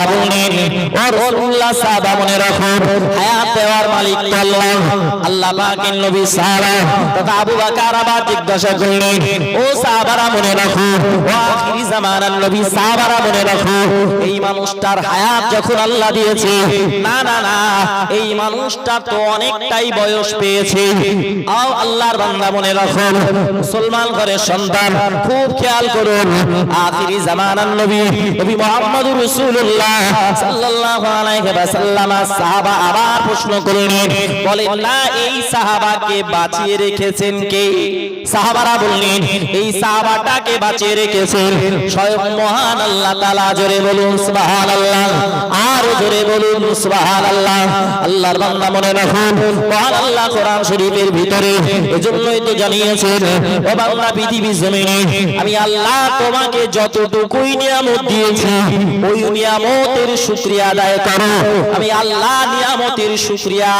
cabo অনেকটাই বয়স পেয়েছে। আল্লাহর বান্দা মনে রাখুন মুসলমান ঘরের সন্তান, খুব খেয়াল করুন, আখিরি জামানার নবী নবী সাল্লাল্লাহু আলাইহি ওয়াসাল্লাম, সাহাবা আবার প্রশ্ন করলেন বলেন না, এই সাহাবাকে বাঁচিয়ে রেখেছেন কে? সাহাবারা বললেন, এই সাহাবাটাকে বাঁচিয়ে রেখেছেন স্বয়ং মহান আল্লাহ তাআলা। জোরে বলুন, সুবহানাল্লাহ। নিয়ামতের শুকরিয়া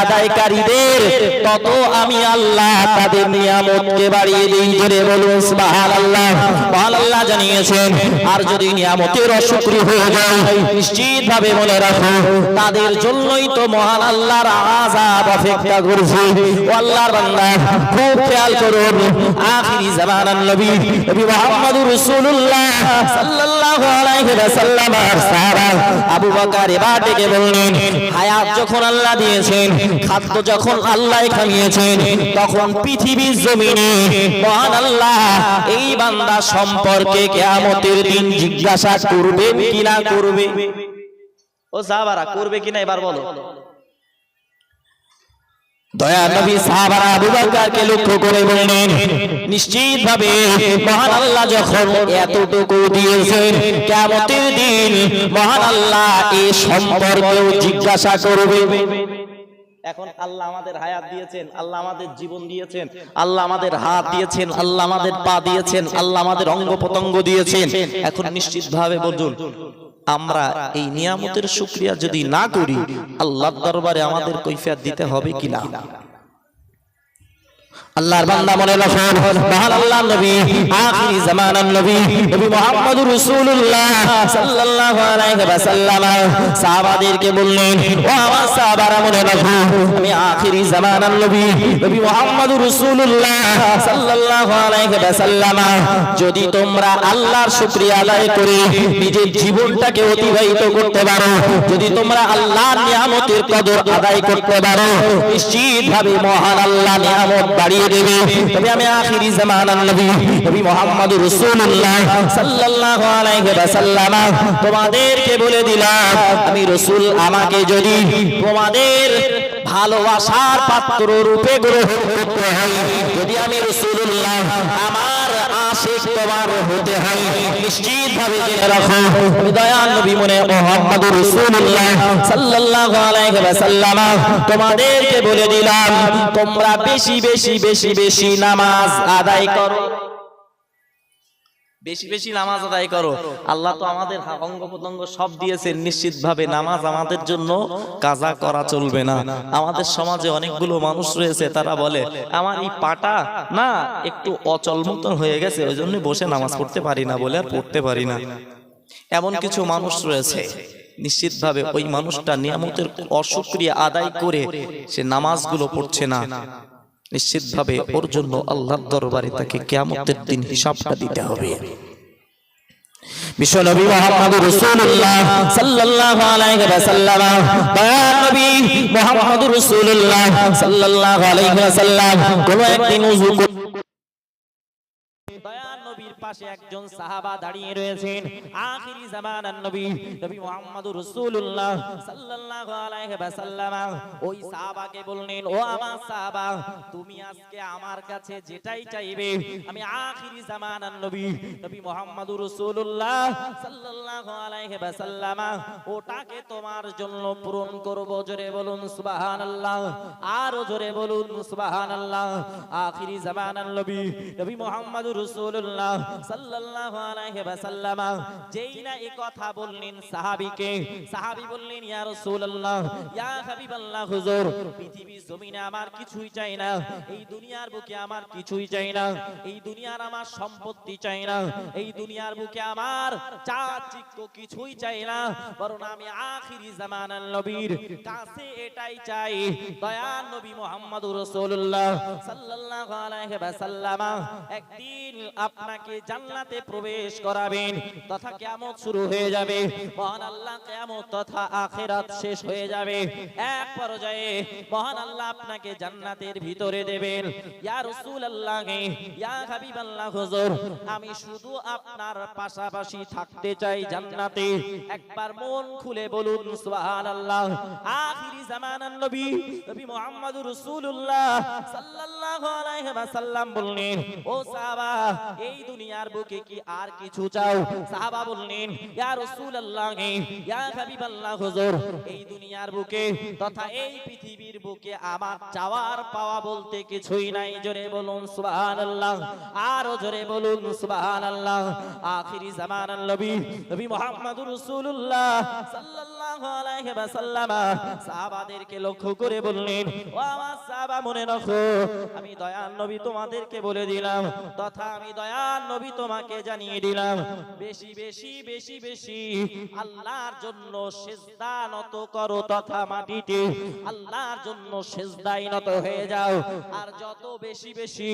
তত আমি আর যদি নিয়ামতের অশুকরি হয়ে যায় নিশ্চিত ভাবে মনে রাখো, তাদের জন্যই তো মহান আল্লাহর আযাব অপেক্ষা করছে। আল্লাহর বান্দা, খুব খেয়াল করুন, আখিরি জামানার নবী নবী মুহাম্মদুর রাসূলুল্লাহ সাল্লাল্লাহু আলাইহি ওয়াসাল্লাম সাহাবা আবু বকর এবার বললেন, হায়াত যখন আল্লাহ দিয়েছেন, খাদ্য যখন আল্লাহ খাইয়েছেন, তখন পৃথিবীর জমিনে মহান আল্লাহ এই বান্দা সম্পর্কে কিয়ামতের দিন জিজ্ঞাসা করবেন কিনা করবে? ও সাহাবারা করবে কিনা এবার বলো। দয়া নবী সাহাবারা আবু বকরকে লক্ষ্য করে বললেন নিশ্চিত ভাবে মহান আল্লাহ যখন এতটুকু দিয়েছেন কিয়ামতের দিন মহান আল্লাহ এই সম্পর্কেও জিজ্ঞাসা করবে। এখন আল্লাহ আমাদের হায়াত দিয়েছেন আল্লাহ আমাদের জীবন দিয়েছেন আল্লাহ আমাদের হাত দিয়েছেন আল্লাহ আমাদের পা দিয়েছেন আল্লাহ আমাদের অঙ্গ প্রত্যঙ্গ দিয়েছেন। এখন নিশ্চিত ভাবে বলুন আমরা এই নিয়ামতের শুক্রিয়া যদি না করি আল্লাহর দরবারে আমাদের কৈফিয়াত দিতে হবে কিনা? আল্লাহর বান্দা মনে রাখুন। মহান আল্লাহর নবী, আখিরি জামানার নবী নবী মুহাম্মদুর রাসূলুল্লাহ সাল্লাল্লাহু আলাইহি ওয়াসাল্লাম। সাহাবাদেরকে বললেন, ও আমার সাহাবারা মনে রাখো, আমি আখিরি জামানার নবী নবী মুহাম্মদুর রাসূলুল্লাহ সাল্লাল্লাহু আলাইহি ওয়াসাল্লাম। যদি তোমরা আল্লাহর শুকরিয়া আদায় করে নিজের জীবনটাকে অতিবাহিত করতে পারো, যদি তোমরা আল্লাহর নিয়ামতের কদর আদায় করতে পারো, নিশ্চিতভাবে মহান আল্লাহ নিয়ামত বাড়িয়ে দেবে। তবে আমি আখিরি জামানার নবী নবী মুহাম্মদ রাসূলুল্লাহ সাল্লাল্লাহু আলাইহি ওয়াসাল্লাম। তোমাদেরকে বলে দিলাম, আমি রাসূল আমাকে যদি তোমাদের ভালোবাসার পাত্র রূপে গ্রহণ করতে হয়, যদি আমি রাসূলুল্লাহ আমার আশিক তোমার হতে হয়। নিশ্চিত ভাবে জেনে রাখো। দয়াল নবী মনে মুহাম্মদুর রাসূলুল্লাহ সাল্লাল্লাহু আলাইহি ওয়াসাল্লাম তোমাদেরকে বলে দিলাম তোমরা বেশি বেশি বেশি বেশি নামাজ আদায় করো। বেশি বেশি নামাজ আদায় করো। আল্লাহ তো আমাদের অঙ্গ প্রত্যঙ্গ সব দিয়েছেন নিশ্চিত ভাবে নামাজ আমাদের জন্য কাজা করা চলবে না। আমাদের সমাজে অনেকগুলো মানুষ রয়েছে, তারা বলে, আমার এই পাটা না, একটু অচল মতন হয়ে গেছে ওই জন্য বসে নামাজ পড়তে পারি না, বলে আর পড়তে পারি না। এমন কিছু মানুষ রয়েছে, নিশ্চিতভাবে ওই মানুষটা নিয়ামতের অসুক্রিয়া আদায় করে সে নামাজগুলো পড়ছে না। নিশ্চিতভাবে ওর জন্য আল্লাহর দরবারে তাকে কেয়ামতের দিন হিসাবটা দিতে হবে। বিশ্বনবী মুহাম্মদুর রাসূলুল্লাহ সাল্লাল্লাহু আলাইহি ওয়াসাল্লাম দয়ার নবী মুহাম্মদুর রাসূলুল্লাহ সাল্লাল্লাহু আলাইহি ওয়াসাল্লাম কোন একদিন ওযু পাশে একজন সাহাবা দাঁড়িয়ে রয়েছেন। আখিরি জামানার নবী নবী মুহাম্মদুর রাসূলুল্লাহ সাল্লাল্লাহু আলাইহি ওয়াসাল্লাম। ওই সাহাবাকে বললেন, ও আমার সাহাবা, তুমি আজকে আমার কাছে যেটাই চাইবে, আমি আখিরি জামানার নবী নবী মুহাম্মদুর রাসূলুল্লাহ সাল্লাল্লাহু আলাইহি ওয়াসাল্লাম, ওটাকে তোমার জন্য পূরণ করব। জোরে বলুন, সুবহানাল্লাহ। আর জোরে বলুন, সুবহানাল্লাহ। আখিরি জামানার নবী নবী মুহাম্মদুর রাসূলুল্লাহ সাল্লাল্লাহু আলাইহি ওয়াসাল্লাম, যেই না এই কথা বললেন সাহাবীকে, সাহাবী বললেন, ইয়া রাসূলুল্লাহ, ইয়া হাবিবাল্লাহ, হুজুর পৃথিবী জমিনে আমার কিছুই চাই না, এই দুনিয়ার বুকে আমার কিছুই চাই না, এই দুনিয়ার আমার সম্পত্তি চাই না, এই দুনিয়ার বুকে আমার চাচিক্য কিছুই চাই না, বরং আমি আখিরি জামানার নবীর কাছে এটাই চাই, দয়ার নবী মুহাম্মদুর রাসূলুল্লাহ সাল্লাল্লাহু আলাইহি ওয়াসাল্লাম, একদিন আপনাকে জান্নাতে প্রবেশ করাবেন, তথা কিয়ামত শুরু হয়ে যাবে। মহান আল্লাহ কিয়ামত তথা আখিরাত শেষ হয়ে যাবে। এক পর্যায়ে মহান আল্লাহ আপনাকে জান্নাতের ভিতরে দেবেন। ইয়া রাসূলুল্লাহ, ইয়া হাবিবাল্লাহ হুজুর, আমি শুধু আপনার পাশাপাশি থাকতে চাই জান্নাতে। একবার মন খুলে বলুন, সুবহানাল্লাহ। আখিরি জামানার নবী নবী মুহাম্মদুর রাসূলুল্লাহ সাল্লাল্লাহু আলাইহি ওয়াসাল্লাম বললেন, ও সাহাবা, এই দুনিয়ার বুকে কি আর কিছু চাও? সাহাবা বললেন ইয়া রাসূলুল্লাহ ইয়া হাবিবাল্লাহ হুজুর এই দুনিয়ার বুকে তথা এই পৃথিবীর বুকে আমার চাওয়ার পাওয়া বলতে কিছুই নাই। জোরে বলুন সুবহানাল্লাহ। আরও জোরে বলুন সুবহানাল্লাহ। আখিরি জামানার নবী নবী মুহাম্মদুর রাসূলুল্লাহ সাল্লাল্লাহু আলাইহি ওয়াসাল্লাম। সাহাবাদেরকে লক্ষ্য করে বললেন ও আমার সাহাবা মনে রাখো আমি দয়াল নবী তোমাদেরকে বলে দিলাম। তথা আমি দয়াল নবী তোমাকে জানিয়ে দিলাম। বেশি বেশি বেশি বেশি। আল্লাহর জন্য সেজদা নত করো তথা মাটিতে। আল্লাহর জন্য সেজদাই নত হয়ে যাও। আর যত বেশি বেশি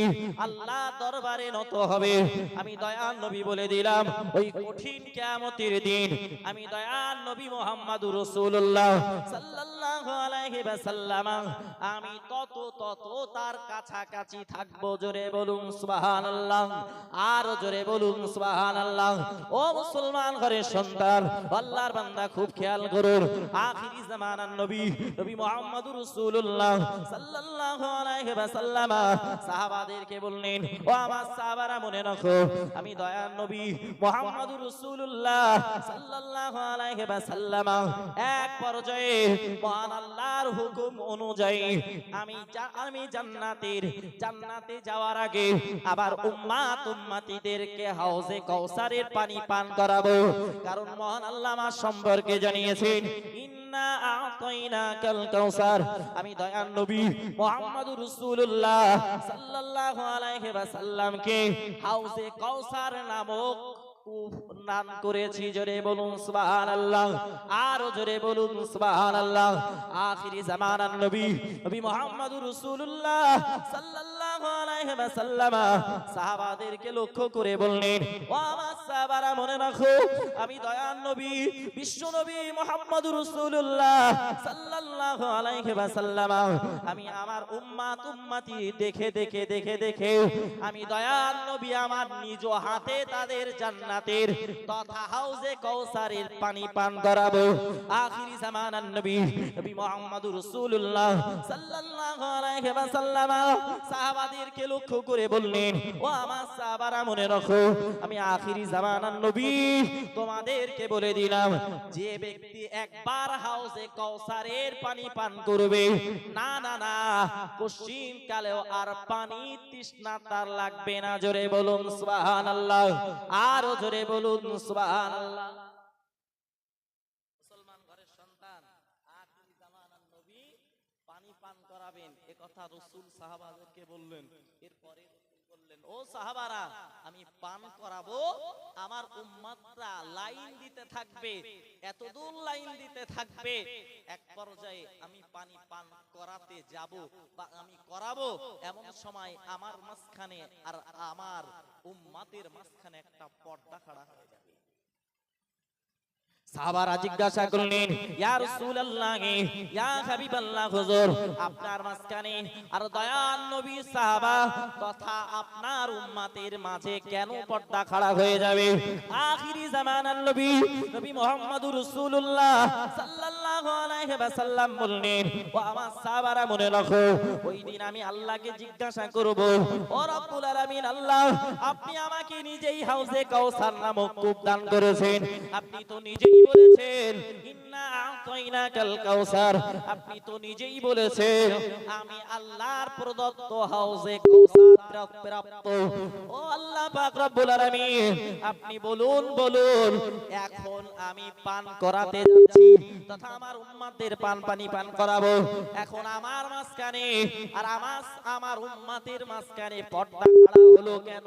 আল্লাহ দরবারে নত হবে। আমি দয়াল নবী বলে দিলাম, ওই কঠিন কিয়ামতের দিন আমি দয়াল নবী মুহাম্মদুর রাসূলুল্লাহ সাল্লাল্লাহু আলাইহি ওয়াসাল্লাম, আমি তত তত তার কাছাকাছি থাকব। জোরে বলুন, সুবহানাল্লাহ। আর জোরে বলুন, সুবহানাল্লাহ। ও মুসলমান ঘরের সন্তান, আল্লাহর বান্দা খুব খেয়াল করুন। আখিরি জামানার নবী নবী মুহাম্মদুর রাসূলুল্লাহ সাল্লাল্লাহু আবার উম্মাত উম্মাতিদেরকে হাউজে কাউসারের পানি পান করাবো। কারণ মহান আল্লাহ সম্পর্কে জানিয়েছেন, ইন্না আমি দয়ার নবী মুহাম্মদুর রাসূলুল্লাহ সাল্লাল্লাহু আলাইহি ওয়াসাল্লামকে হাউজে কাউসার নামক নাম করেছি, জোরে বলুন সুবহানাল্লাহ। আর জোরে বলুন সুবহানাল্লাহ। আখিরি জামানার নবী নবী মুহাম্মদুর রাসূলুল্লাহ সাল্লাল্লাহু আলাইহি সাহাবাদেরকে লক্ষ্য করে বললেন মনে রাখো, আমি নবী, বিশ্ব নবী মুহাম্মদুর রাসূলুল্লাহ সাল্লাল্লাহু আলাইহি আমি আমার উম্মাত উম্মতি দেখে দেখে দেখে দেখে, আমি দয়ার নবী, আমার নিজ হাতে তাদের জান্নাতের তথা হাউজে কৌসারের পানি পান করাবো। আখিরি জামানার নবী নবী মুহাম্মদুর রাসূলুল্লাহ সাল্লাল্লাহু আলাইহি ওয়াসাল্লাম। সাহাবাদেরকে লক্ষ্য করে বললেন, ও আমার সাহাবারা, মনে রাখো, আমি আখিরি জামানার নবী, তোমাদেরকে বলে দিলাম, যে ব্যক্তি একবার হাউজে কৌসারের পানি পান করবে, না না না, পশ্চিম কালেও আর পানি তৃষ্ণা তার লাগবে না। জোরে বলুন, সুবহানাল্লাহ। আরও জোরে বলুন, সুবহানাল্লাহ। মুসলমান ঘরের সন্তান আখির জামানার নবী, পানি পান করাবেন। এ কথা রাসূল সাহাবাদেরকে বললেন। এরপরে ও সাহাবারা, আমি পান করাবো, আমার উম্মাদরা লাইন দিতে থাকবে এত দূর লাইন দিতে থাকবে, এক পর্যায়ে আমি পানি পান করাতে যাব বা আমি করাবো, এমন সময় আমার মাঝখানে আর আমার উম্মাতের মাঝখানে একটা পর্দা খাড়া হয়ে যাবে সাহাবারা জিজ্ঞাসা করলেন, ইয়া রাসূলুল্লাহ, ইয়া হাবিবাল্লাহ হুজুর, আপনার মাঝখানে আর দয়াল নবী সাহাবা, তথা আপনার উম্মতের মাঝে কেন পর্দা খাড়া হয়ে যাবে? আখিরি জামানার নবী নবী রাসূলুল্লাহ সাল্লাল্লাহু আলাইহি বললেন, ও আমার সাহাবারা, মনে রাখো, ওই দিন আমি আল্লাহকে জিজ্ঞাসা করব, ও রব্বুল আলামিন আল্লাহ, আপনি আমাকে নিজেই হাউজে কাউসার নামক কূপ দান করেছেন, আপনি তো নিজেই বলেছেন আপনি তো নিজেই বলেছেন, আমি আল্লাহর প্রদত্ত প্রাপ্ত। ও আল্লাহ আপনি বলুন বলুন, এখন আমি পান করাতে যাচ্ছি, তথা আমার উম্মাদের পান পানি পান করাবো। এখন আমার মাঝখানে, আর আমার আমার উম্মাদের মাঝখানে পর্দা হলো কেন?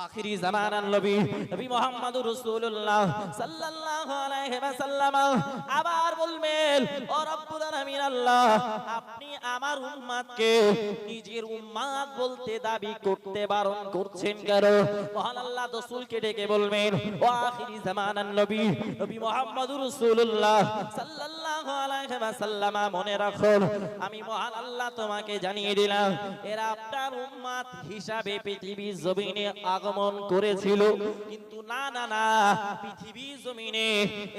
আখিরি জামানান নবী নবী মুহাম্মদুর রাসূলুল্লাহ সাল্লাল্লাহু আলাইহি ওয়াসাল্লাম আবার বলবেন, ও রব্বুল আলামিন আল্লাহ, আপনি আমার উম্মতকে নিজের উম্মত বলতে দাবি করতে বারণ করছেন কেন? মহান আল্লাহ রাসূলকে ডেকে বলবেন, ও আখিরি জামানান নবী নবী মুহাম্মদুর রাসূলুল্লাহ সাল্লাল্লাহু আলাইহি ওয়াসাল্লাম, মনে রাখুন, আমি মহান আল্লাহ তোমাকে জানিয়ে দিলাম, এরা আপনার উম্মত হিসাবে পৃথিবীর জমিনে আগমন করেছিল। কিন্তু না না না পৃথিবীর জমিনে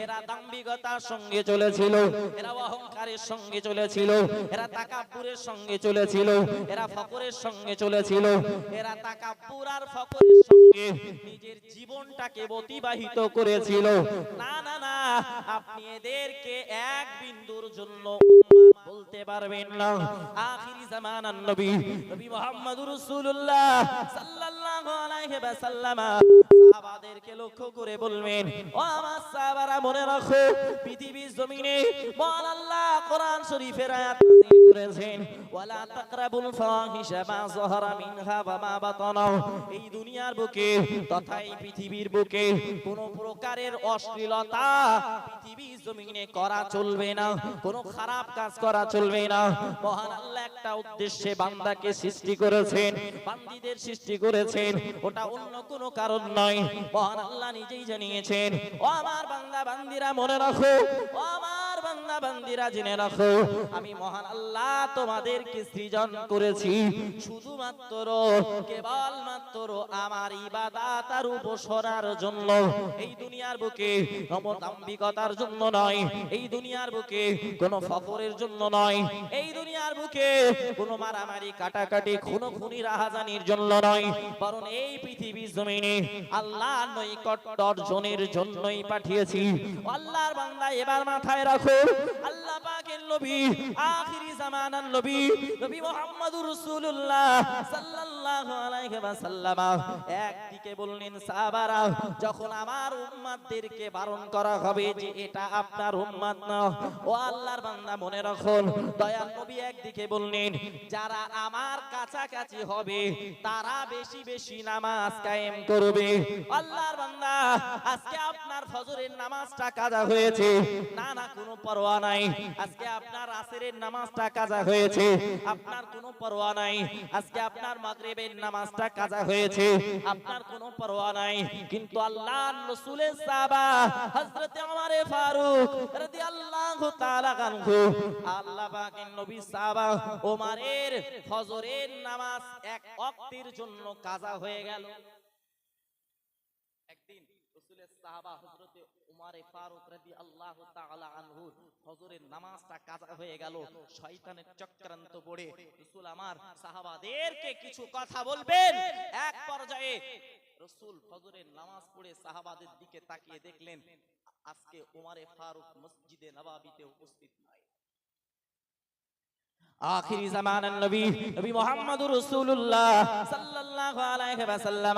এরা দাম্ভিকতার সঙ্গে চলেছিল, এরা অহংকারের সঙ্গে চলেছিল, এরা তাকাব্বুরের সঙ্গে চলেছিল, এরা ফকরের সঙ্গে চলেছিল, এরা তাকাব্বুর আর ফকরের সঙ্গে নিজের জীবনটাকে অতিবাহিত করেছিল। না না না, আপনি এদেরকে এক বিন্দুর জন্য বলতে পারবেন না। আখিরি জামানার নবী নবী মুহাম্মদুর রাসূলুল্লাহ সাল্লাল্লাহু আলাইহি ওয়াসাল্লাম সাহাবাদেরকে লক্ষ্য করে বলবেন, ও আমার সাহাবারা, মনে রাখো, পৃথিবীর জমিনে মহান আল্লাহ কোরআন শরীফের আয়াত নাযিল করেছেন। ওয়ালা তাকরাবুল ফাহিশা মা মিনহা ওয়া মা বাতানা এই দুনিয়ার বুকে তথা এই পৃথিবীর বুকে কোন প্রকারের অশ্লীলতা পৃথিবীর জমিনে করা চলবে না, কোন খারাপ কাজ করা চলবে না। মহান আল্লাহ একটা উদ্দেশ্যে বান্দাকে সৃষ্টি করেছেন, বান্দিদের সৃষ্টি করেছেন। ওটা অন্য কোনো কারণ নয়। মহান আল্লাহ নিজেই জানিয়েছেন। ও আমার বান্দা বান্দিরা মনে রাখো। ও আমার বান্দা বান্দিরা জেনে রাখো, আমি মহান আল্লাহ সৃজন করেছি। শুধুমাত্র আমার উপাসনার জন্য। এই দুনিয়ার বুকে নমদাম্বিকতার জন্য নয়, এই দুনিয়ার বুকে কোনো ফকরের জন্য নয়, এই দুনিয়ার বুকে কোনো মারামারি, কাটাকাটি খুনো খুনি রাহাজানির জন্য নয়। বরং এই পৃথিবীর জমিনে আল্লাহ নৈকট্য অর্জনের জন্যই পাঠিয়েছি। আল্লাহর বান্দা এবার মাথায় রাখো আল্লাহ পাকের নবী, আখিরি জামানার নবী নবী মুহাম্মদুর রাসূলুল্লাহ সাল্লাল্লাহু আলাইহি ওয়াসাল্লাম। একদিকে বললেন, সাহাবারা, যখন আমার উম্মতদেরকে বারণ করা হবে যে এটা আপনার উম্মত না, ও আল্লাহর বান্দা মনে রাখুন, দয়াল নবী একদিকে বললেন, যারা আমার কাছাকাছি হবে, তারা বেশি বেশি নামাজ কায়েম করবে। আল্লাহর বান্দা, আজকে আপনার ফজরের নামাজটা কাজা হয়েছে। না না, কোনো পরোয়া নাই। আজকে আপনার আসরের নামাজটা কাজা হয়েছে। আপনার কোনো পরোয়া নাই। আজকে আপনার মাগরিবের নামাজটা কাজা হয়েছে। আপনার কোনো পরোয়া নাই। কিন্তু আল্লাহর রাসূলের সাহাবা হযরত ওমর ফারুক রাদিয়াল্লাহু তাআলা আনহু আল্লাহ পাকের নবী সাহাবা ওমরের ফজরের নামাজ এক ওয়াক্তের জন্য কাজা হয়ে গেল। একদিন রাসূলের সাহাবা হযরত উমারে ফারুক রাদিয়াল্লাহু তাআলা আনহু নামাজটা কাজা হয়ে গেল, শয়তানের চক্রান্ত পড়ে। রাসূল আমার সাহাবাদেরকে কিছু কথা বলবেন? এক পর্যায়ে রাসূল ফজরের নামাজ পড়ে সাহাবাদের দিকে তাকিয়ে দেখলেন, আজকে উমারে ফারুক মসজিদে নবাবিতে উপস্থিত নয় আখিরি জামানান নবী নবী মুহাম্মদুর রাসূলুল্লাহ সাল্লাল্লাহু আলাইহি ওয়াসাল্লাম।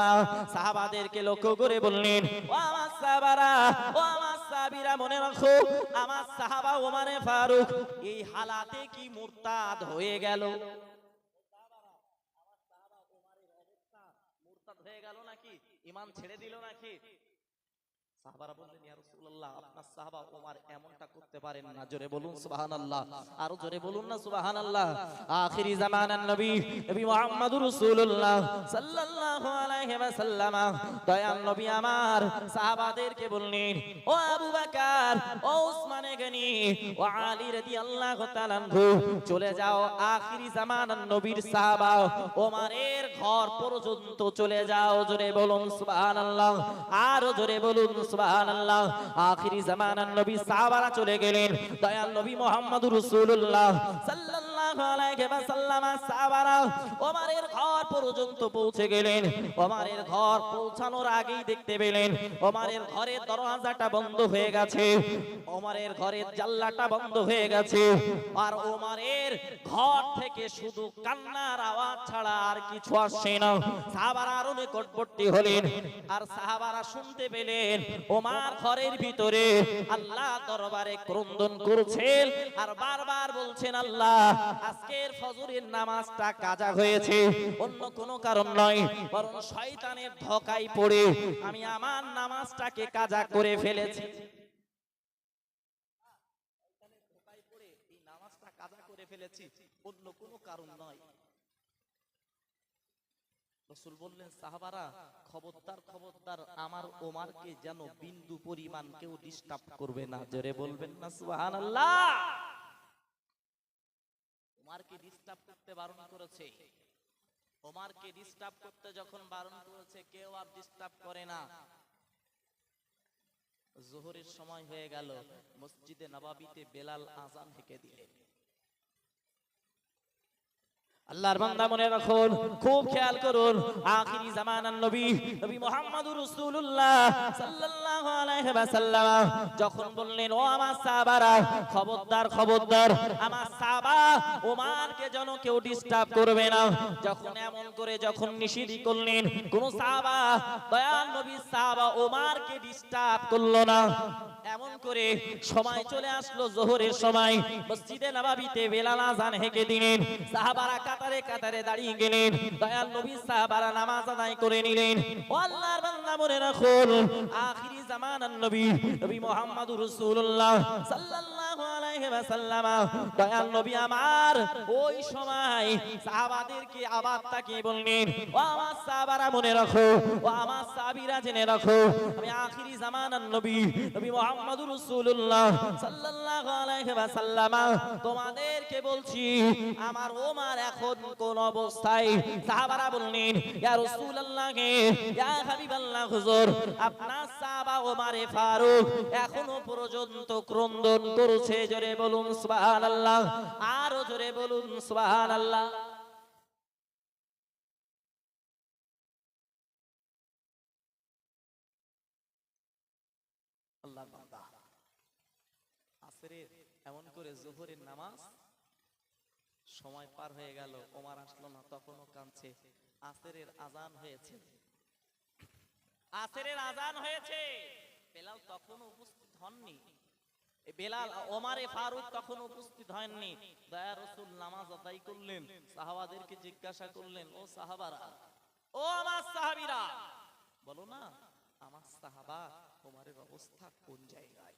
সাহাবাদেরকে লক্ষ্য করে বললেন, ও আমার সাহাবারা, ও আমার সাহাবীরা, মনে রাখো, আমার সাহাবা ওমরে ফারুক, এই হালাতে কি মুরতাদ হয়ে গেল? মুরতাদ হয়ে গেল নাকি? ঈমান ছেড়ে দিল নাকি? সাহাবারা বললেন, ইয়া রাসূলুল্লাহ আপনার সাহাবা ওমর এমনটা করতে পারেন না। জোরে বলুন, সুবহানাল্লাহ। আরও জোরে বলুন না, সুবহানাল্লাহ। আখিরি জামানার নবী নবী রাসূলুল্লাহ সাল্লাল্লাহু আলাইহি দয়াল নবী আমার, সাহাবাদেরকে ও আবু বকর, ও উসমান গনি, ও আলী রাদিয়াল্লাহু তাআলা চলে যাও আখিরি জামানার নবীর সাহাবা ওমরের ঘর পর্যন্ত চলে যাও। জোরে বলুন, সুবহানাল্লাহ। আরও জোরে বলুন, সুবহানাল্লাহ। আখিরি জামানার নবী সাহাবারা চলে গেলেন। দয়াল নবী মুহাম্মদুর রাসূলুল্লাহ সাল্লাল্লাহু আলাইহি সাহাবারা ওমরের ঘর পর্যন্ত পৌঁছে গেলেন। ঘর পৌঁছানোর আগেই দেখতে পেলেন ঘরের দরজাটা বন্ধ হয়ে গেছে ঘরের জানলাটা বন্ধ হয়ে গেছে আর ওমরের ঘর থেকে শুধু কান্নার আওয়াজ ছাড়া আর কিছু আসছে না। সাহাবারা আরও নিকটবর্তী হলেন আর সাহাবারা শুনতে পেলেন, ওমার ঘরের ভিতরে আল্লাহ দরবারে ক্রন্দন করছেন আর বারবার বলছেন, আল্লাহ, আজকের ফজরের নামাজটা কাজা হয়েছে। অন্য কোনো কারণ নয়, বরং শয়তানের ধকায় পড়ে আমি আমার নামাজটাকে কাজা করে ফেলেছি। ফেলেছি, অন্য কোনো কারণ নয়। রসুল বললেন, সাহাবারা, খবরদার খবরদার, আমার ওমারকে যেন বিন্দু পরিমাণ কেউ ডিস্টার্ব করবে না। জোরে বলবেন না, সুবহানাল্লাহ। ওমারকে ডিস্টার্ব করতে বারণ করেছে। ওমারকে ডিস্টার্ব করতে যখন বারণ করেছে, কেউ আর ডিস্টার্ব করে না। জোহরের সময় হয়ে গেল, মসজিদে নবাবিতে বেলাল আজান হেঁকে দিলেন। আল্লাহর বান্দা মনে রাখুন, খুব খেয়াল করুন, আখিরি জামানার নবী নবী মুহাম্মদুর রাসূলুল্লাহ সাল্লাল্লাহু আলাইহি ওয়াসাল্লাম যখন বললেন, ও আমার সাহাবারা, খবরদার খবরদার, আমার সাহাবা ওমারকে যেন কেউ ডিস্টার্ব করবে না। যখন এমন করে যখন নিষেধ করলেন, কোন সাহাবা, দয়াল নবী সাহাবা ওমারকে ডিস্টার্ব করল না। এমন করে সময় চলে আসলো, জোহরের সময়, মসজিদে নবাবিতে বেলাল আজান হেঁকে দিলেন। সাহাবারা কাতারে কাতারে দাঁড়িয়ে গেলেন। দয়াল নবী সাহাবারা নামাজ আদায় করে নিলেন। ও আল্লাহর বান্দা মনে রাখুন, আখিরি জামানার নবী নবী মুহাম্মদুর রাসূলুল্লাহ সাল্লাল্লাহু আলাইহি ওয়াসাল্লাম। দয়াল নবী আমার, ওই সময় সাহাবাদেরকে আবার তাকিয়ে বললেন, ও আমার সাহাবারা মনে রাখো, ও আমার সাহাবীরা জেনে রাখো, আমি আখিরি জামানার নবী নবী মুহাম্মদুর রাসূলুল্লাহ সাল্লাল্লাহু আলাইহি ওয়াসাল্লাম। তোমাদেরকে বলছি, আমার ওমর এখন কোন অবস্থায় সাহাবারা বললেন, ইয়া রাসূলুল্লাহ, ইয়া হাবিবাল্লাহ হুজুর, আপনার সাহাবা ওমরে ফারুক এখনও পর্যন্ত ক্রন্দন করছে, জোরে বলুন সুবহানাল্লাহ, আরও জোরে বলুন সুবহানাল্লাহ। আল্লাহর বান্দা, আসরের এমন করে জোহরের নামাজ সময় পার হয়ে গেল, ওমার আসলো না, তখনও কাঁদছে। আসরের আজান হয়েছে। আসরের আজান হয়েছে। বেলাল তখনও উপস্থিত হননি। বেলাল, ওমারে ফারুক তখন উপস্থিত হয়নি দয়া রসুল নামাজ আদায় করলেন, সাহাবাদেরকে জিজ্ঞাসা করলেন, ও সাহাবারা, ও আমার সাহাবিরা, বলো না, আমার সাহাবা ওমারের অবস্থা কোন জায়গায়?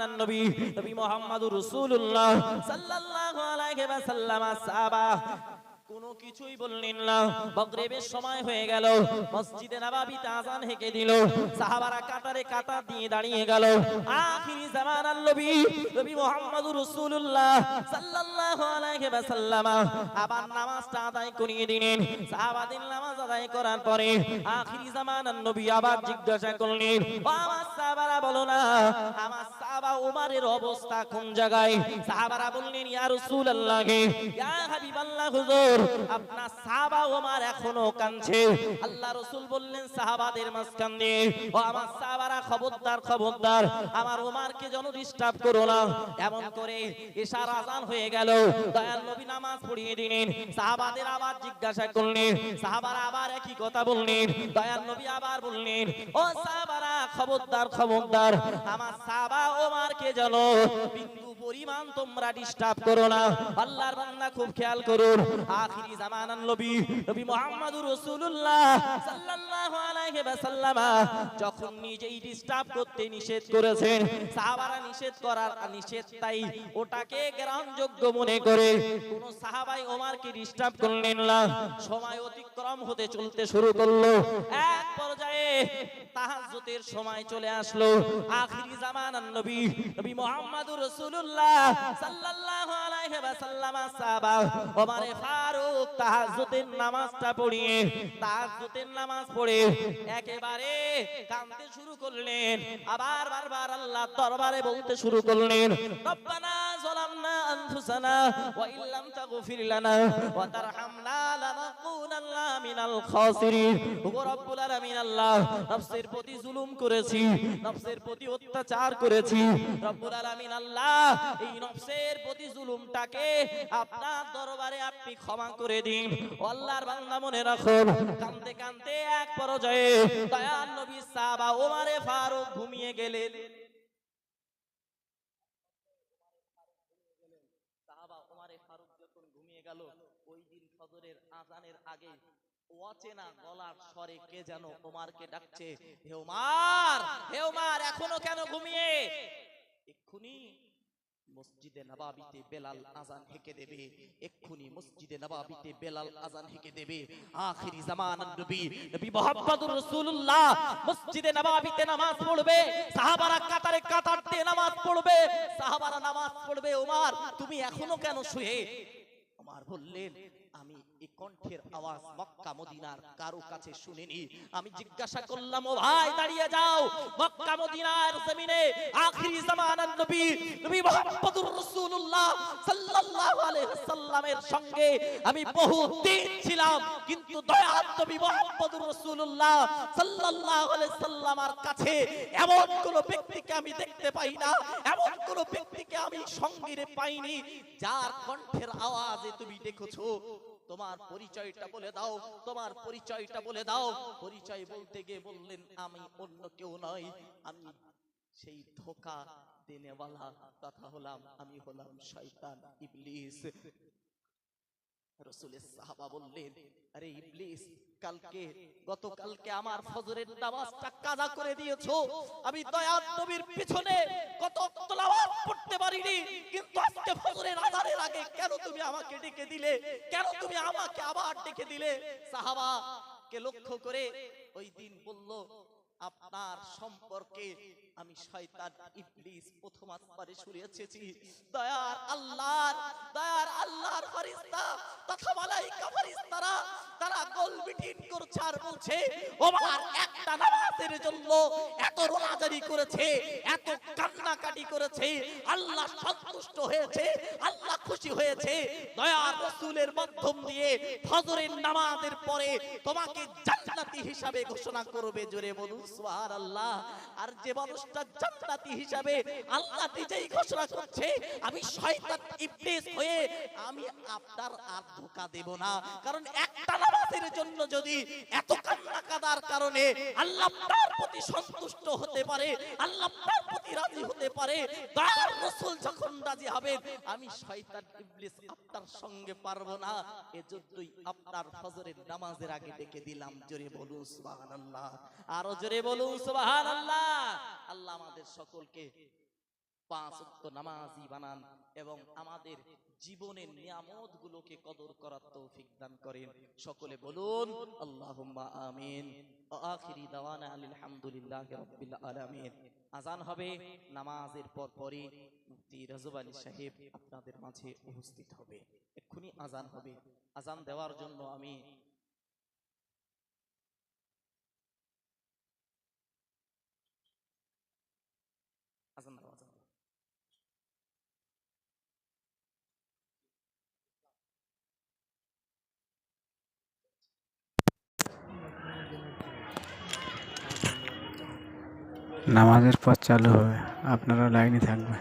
জামানার নবী নবী মুহাম্মদুর রাসূলুল্লাহ সাল্লাল্লাহু আলাইহি ওয়াসাল্লাম সাহাবা কোনো কিছুই বললেন না। মাগরিবের সময় হয়ে গেল। মসজিদে নববীতে আজান হেঁকে দিল। সাহাবারা কাতারে কাতার দিয়ে দাঁড়িয়ে গেল। আখিরি জামানার নবী নবী মুহাম্মদুর রাসূলুল্লাহ সাল্লাল্লাহু আলাইহি ওয়াসাল্লাম আবার নামাজটা আদায় করিয়ে দিলেন। সাহাবাদের নামাজ আদায় করার পরে আখিরি জামানার নবী আবার জিজ্ঞাসা করলেন, ও আমার সাহাবারা, বলো না, আমার সাহাবা উমারের অবস্থা কোন জায়গায়? সাহাবারা বললেন, ইয়া রাসূলুল্লাহ, ইয়া হাবিবাল্লাহ হুজুর আপনার সাহাবা ওমার এখনও কাঁদছে। আল্লাহ রসুল বললেন, সাহাবাদের মাঝখান দিয়ে, ও আমার সাহাবারা খবরদার খবরদার, আমার ওমারকে যেন ডিস্টার্ব করো না। এমন করে এশার আজান হয়ে গেল। দয়াল নবী নামাজ পড়িয়ে দিলেন। সাহাবাদের আবার জিজ্ঞাসা করলেন। সাহাবারা আবার একই কথা বললেন। দয়াল নবী আবার বললেন, ও সাহাবারা খবরদার খবরদার, আমার সাহাবা ওমারকে যেন বিন্দু পরিমাণ তোমরা ডিস্টার্ব করো না। আল্লাহর বান্দা খুব খেয়াল করুন। আখিরি জামানান নবী নবী মুহাম্মদুর রাসূলুল্লাহ সাল্লাল্লাহু আলাইহি ওয়াসাল্লাম যখন নিজেই ডিস্টার্ব করতে নিষেধ করেছেন, সাহাবারা নিষেধ করার নিষেধ তাই ওটাকে গ্রহণযোগ্য মনে করে। কোন সাহাবাই ওমরকে ডিস্টার্ব করলেন না। সময় অতিক্রম হতে চলতে শুরু করল। এক পর্যায়ে তাহাজ্জুদের সময় চলে আসলো। আখিরি নবী নবী মুহাম্মদুর রাসূলুল্লাহ সাল্লাল্লাহু আলাইহি ওয়াসাল্লাম সাহাবা ওমরে ফারুক তাহাজ্জুদের নামাজটা পড়িয়ে তাহাজ্জুদের নামাজ পড়ে একেবারে কাঁদতে শুরু করলেন। আবার বারবার আল্লাহ দরবারে বলতে শুরু করলেন রব্বানা যালামনা আনফুসানা ওয়া ইল্লাম তাগফির লানা ওয়া তারহামনা লানাকুনান্না মিনাল খাসিরিন। রব্বুল আলামিন আল্লাহ নফসের প্রতি জুলুম করেছি, নফসের প্রতি অত্যাচার করেছি। রব্বুল আলামিন আল্লাহ, এই নফসের প্রতি জুলুমটাকে আপনার দরবারে আপনি ক্ষমা করে দিন। আল্লাহর বান্দা মনে রাখুন কানতে কানতে এক পর্যায়ে দয়াল নবী সাহাবা ওমরে ফারুক ঘুমিয়ে গেলেন। সাহাবা ওমরে ফারুক যখন ঘুমিয়ে গেল, ওই দিন ফজরের আজানের আগে অচেনা গলার স্বরে কে যেন ওমারকে ডাকছে? হে ওমার হে ওমার এখনও কেন ঘুমিয়ে? এক্ষুনি মসজিদে নবাবিতে বেলাল আজান হেকে দেবে। এক্ষুনি মসজিদে নবাবিতে বেলাল আজান হেকে দেবে। আখিরি জামানার নবী। নবী। মুহাম্মদুর রাসূলুল্লাহ। মসজিদে নবাবিতে নামাজ পড়বে। সাহাবারা কাতারে কাতার দিয়ে নামাজ পড়বে। সাহাবারা নামাজ পড়বে। ওমর তুমি এখনও কেন শুয়ে? ওমর বললেন কণ্ঠের আওয়াজ মক্কা মদিনার কারও কাছে শুনিনি। আমি জিজ্ঞাসা করলাম, ও ভাই, দাঁড়িয়ে যাও। মক্কা মদিনার জমিনে আখিরি জামানার নবী নবী মুহাম্মদুর রাসূলুল্লাহ সাল্লাল্লাহু আলাইহি সাল্লামের সঙ্গে আমি বহু দিন ছিলাম। কিন্তু দয়ার নবী মুহাম্মদুর রাসূলুল্লাহ সাল্লাল্লাহু আলাইহি সাল্লামার কাছে এমন কোন ব্যক্তিকে আমি দেখতে পাই না। এমন কোন ব্যক্তিকে আমি সঙ্গীরে পাইনি। যার কণ্ঠের আওয়াজে তুমি দেখেছ তোমার পরিচয়টা বলে দাও, তোমার পরিচয়টা বলে দাও। পরিচয় বলতে গিয়ে বললেন, আমি অন্য কেউ নয় আমি সেই ধোকা দেনেওয়ালা। কথা হলাম, আমি হলাম শয়তান ইবলিস। রসুলের সাহাবা বললেন আরে ইবলিস কালকে গতকালকে আমার ফজরের নামাজটা কাজা করে দিয়েছ। আমি দয়াত নবীর পিছনে কত তেলাওয়াত পড়তে পারিনি। কিন্তু আজকে ফজরের আগে কেন তুমি আমাকে ডেকে দিলে? কেন তুমি আমাকে আবার ডেকে দিলে? সাহাবা কে লক্ষ্য করে ওই দিন বলল আপনার সম্পর্কে আমি শয়তান ইবলিস প্রথম আসমানে শুনিয়েছি দয়ার আল্লাহর দয়ার আল্লাহর ফেরেশতা তথা মালাইকা ফেরেশতারা তারা গোল মিটিং করছে আর বলছে ওমর একটা নামাজের জন্য এত রোনাজারি করেছে এত কান্নাকাটি করেছে আল্লাহ সন্তুষ্ট হয়েছে আল্লাহ খুশি হয়েছে। দয়ার রাসূলের মাধ্যম দিয়ে ফজরের নামাজের পরে তোমাকে জান্নাতি হিসাবে ঘোষণা করবে জোরে বলুন সুবহানাল্লাহ। আর যে মানুষটা জান্নাতি হিসাবে আল্লাহ নিজেই ঘোষণা করছে, আমি শয়তান ইবলিস হয়ে আমি আপনার আর ধোকা দেব না। কারণ একটা নামাজের জন্য যদি এত কান্না কাদার কারণে আল্লাহ তার প্রতি সন্তুষ্ট হতে পারে, আল্লাহ তার প্রতি রাজি হতে পারে তার রাসূল যখন রাজি হবেন আমি শয়তান ইবলিস আপনার সঙ্গে পারব না। এজন্যই আপনার ফজরের নামাজের আগে ডেকে দিলাম। জোরে বলুন, সুবহানাল্লাহ। আরও জোরে বলুন, সুবহানাল্লাহ। আল্লাহ আমাদের সকলকে পাঁচ নামাজি বানান এবং আমাদের জীবনের নিয়ামত গুলোকে কদর করার তৌফিক দান করেন। সকলে বলুন আজান হবে, নামাজের পর পরই মুফতি রাজব আলী সাহেব আপনাদের মাঝে উপস্থিত হবে। এক্ষুনি আজান হবে। আজান দেওয়ার জন্য আমি আজান দাও আজান দাও। নামাজের পর চালু হবে আপনারা লাইনে থাকবেন